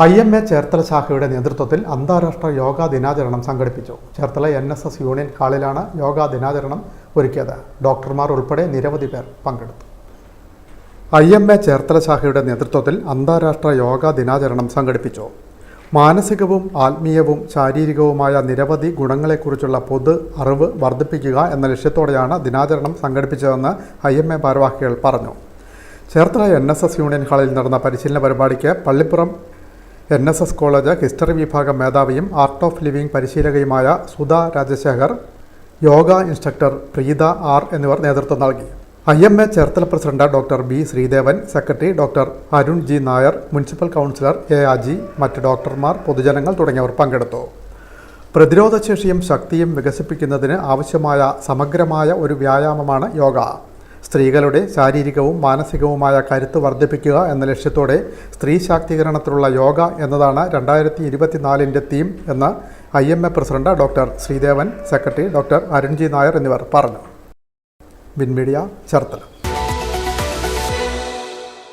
I M A Cherthala ശാഖയുടെ നേതൃത്വത്തിൽ അന്താരാഷ്ട്ര യോഗാ ദിനാചരണം സംഘടിപ്പിച്ചു. Cherthala N S S union ഹാളിലാണ് yoga ദിനാചരണം ഒരുക്കിയത്. ഡോക്ടർമാർ ഉൾപ്പെടെ നിരവധി പേർ പങ്കെടുത്തു. ഐ എം എ ചേർത്തല ശാഖയുടെ നേതൃത്വത്തിൽ അന്താരാഷ്ട്ര യോഗാ ദിനാചരണം സംഘടിപ്പിച്ചു. മാനസികവും ആത്മീയവും ശാരീരികവുമായ നിരവധി ഗുണങ്ങളെക്കുറിച്ചുള്ള പൊതു അറിവ് വർദ്ധിപ്പിക്കുക എന്ന ലക്ഷ്യത്തോടെയാണ് ദിനാചരണം സംഘടിപ്പിച്ചതെന്ന് ഐ എം എ ഭാരവാഹികൾ പറഞ്ഞു. Cherthala N S S union ഹാളിൽ നടന്ന പരിശീലന പരിപാടിക്ക് Pallippuram N S S college history വിഭാഗം മേധാവിയും ആർട്ട് ഓഫ് ലിവിംഗ് പരിശീലകയുമായ സുധ രാജശേഖർ യോഗ ഇൻസ്ട്രക്ടർ പ്രീത ആർ എന്നിവർ നേതൃത്വം നൽകി. I M A Cherthala president doctor B Sreedevan secretary doctor Arun G Nair municipal councillor A Aji മറ്റ് ഡോക്ടർമാർ പൊതുജനങ്ങൾ തുടങ്ങിയവർ പങ്കെടുത്തു. പ്രതിരോധശേഷിയും ശക്തിയും വികസിപ്പിക്കുന്നതിന് ആവശ്യമായ സമഗ്രമായ ഒരു വ്യായാമമാണ് യോഗ. സ്ത്രീകളുടെ ശാരീരികവും മാനസികവുമായ കരുത്ത് വർദ്ധിപ്പിക്കുക എന്ന ലക്ഷ്യത്തോടെ സ്ത്രീ ശാക്തീകരണത്തിലുള്ള യോഗ എന്നതാണ് രണ്ടായിരത്തി ഇരുപത്തിനാലിന്റെ തീം എന്ന് I M A president doctor Sreedevan secretary doctor Arunji Nair എന്നിവർ പറഞ്ഞു. വിൻമീഡിയ ചേർത്തല.